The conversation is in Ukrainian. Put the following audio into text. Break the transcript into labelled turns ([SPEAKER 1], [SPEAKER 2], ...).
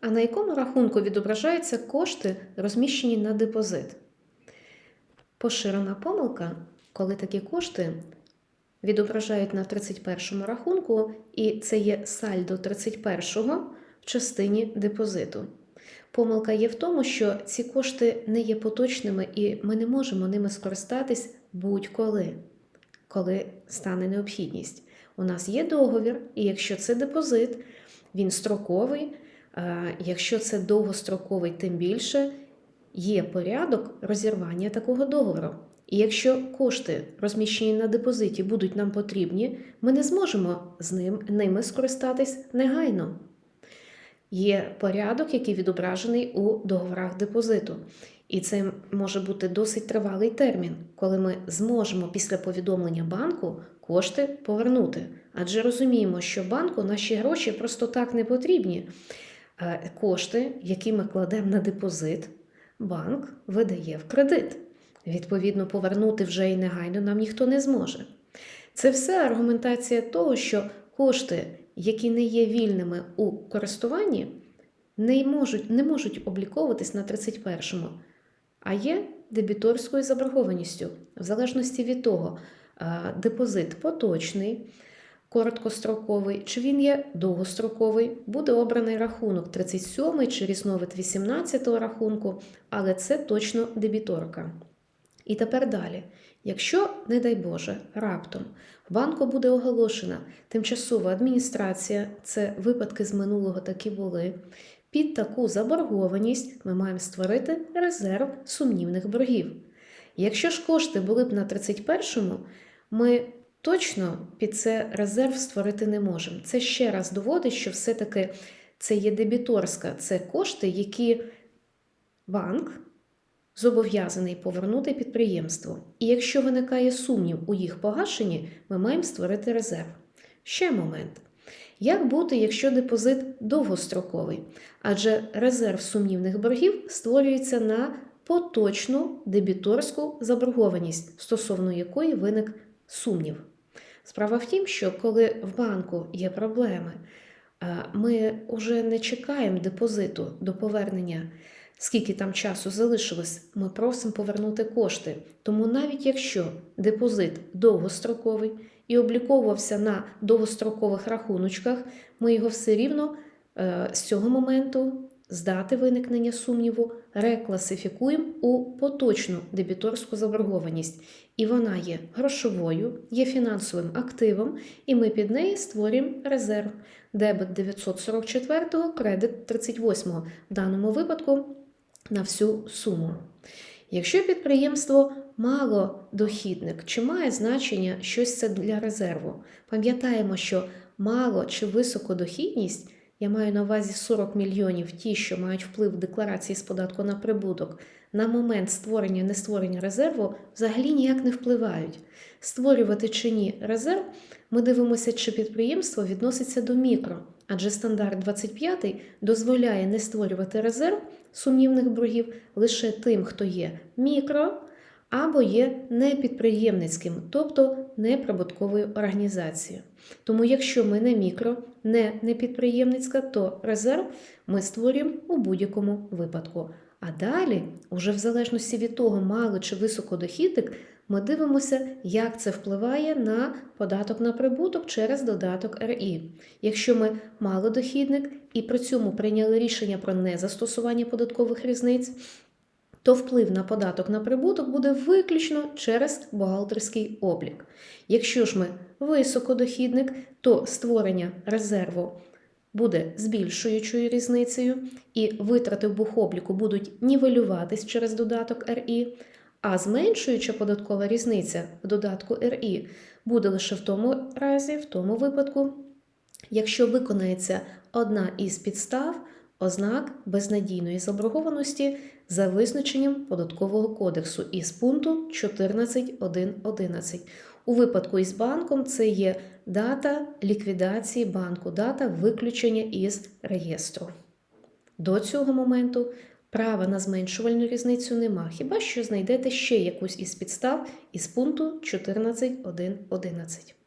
[SPEAKER 1] а на якому рахунку відображаються кошти, розміщені на депозит. Поширена помилка, коли такі кошти відображають на 31 рахунку, і це є сальдо 31 в частині депозиту. Помилка є в тому, що ці кошти не є поточними, і ми не можемо ними скористатись будь-коли, коли стане необхідність. У нас є договір, і якщо це депозит, він строковий. Е, Якщо це довгостроковий, тим більше є порядок розірвання такого договору. І якщо кошти, розміщені на депозиті, будуть нам потрібні, ми не зможемо з ним, ними скористатись негайно. Є порядок, який відображений у договорах депозиту. І це може бути досить тривалий термін, коли ми зможемо після повідомлення банку кошти повернути. Адже розуміємо, що банку наші гроші просто так не потрібні. Е, Кошти, які ми кладемо на депозит, банк видає в кредит. Відповідно, повернути вже і негайно нам ніхто не зможе. Це все аргументація того, що кошти, які не є вільними у користуванні, не можуть, не можуть обліковуватись на 31-му, а є дебіторською заборгованістю, в залежності від того, е, депозит поточний, короткостроковий, чи він є довгостроковий, буде обраний рахунок 37 чи різновид 18 рахунку, але це точно дебіторка. І тепер далі. Якщо, не дай Боже, раптом в банку буде оголошена тимчасова адміністрація, це випадки з минулого такі були. Під таку заборгованість ми маємо створити резерв сумнівних боргів. Якщо ж кошти були б на 31-му, ми точно під це резерв створити не можемо. Це ще раз доводить, що все-таки це є дебіторська, це кошти, які банк зобов'язаний повернути підприємству. І якщо виникає сумнів у їх погашенні, ми маємо створити резерв. Ще момент. Як бути, якщо депозит довгостроковий? Адже резерв сумнівних боргів створюється на поточну дебіторську заборгованість, стосовно якої виник сумнів. Справа в тім, що коли в банку є проблеми, е, ми вже не чекаємо депозиту до повернення скільки там часу залишилось, ми просимо повернути кошти. Тому навіть якщо депозит довгостроковий і обліковувався на довгострокових рахуночках, ми його все рівно е, з цього моменту, з дати виникнення сумніву, рекласифікуємо у поточну дебіторську заборгованість. І вона є грошовою, є фінансовим активом, і ми під неї створюємо резерв. Дебет 944, кредит 38. В даному випадку на всю суму. Якщо підприємство малодохідник, чи має значення щось це для резерву? Пам'ятаємо, що мало чи високодохідність, я маю на увазі 40 мільйонів ті, що мають вплив в декларації з податку на прибуток, на момент створення не створення резерву взагалі ніяк не впливають. Створювати чи ні резерв, ми дивимося, чи підприємство відноситься до мікро, адже стандарт 25 дозволяє не створювати резерв сумнівних боргів лише тим, хто є мікро або є непідприємницьким, тобто неприбутковою організацією. Тому, якщо ми не мікро, не непідприємницька, то резерв ми створюємо у будь-якому випадку. А далі, уже в залежності від того, мало чи високодохідник, ми дивимося, як це впливає на податок на прибуток через додаток РІ. Якщо ми малодохідник і при цьому прийняли рішення про незастосування податкових різниць, то вплив на податок на прибуток буде виключно через бухгалтерський облік. Якщо ж ми високодохідник, то створення резерву буде збільшуючою різницею, і витрати в бухобліку будуть нівелюватись через додаток РІ, а зменшуюча податкова різниця в додатку РІ буде лише в тому разі, в тому випадку, якщо виконається одна із підстав ознак безнадійної заборгованості за визначенням податкового кодексу із пункту 14.1.11. У випадку із банком це є дата ліквідації банку, дата виключення із реєстру. До цього моменту права на зменшувальну різницю нема, хіба що знайдете ще якусь із підстав із пункту 14.1.11.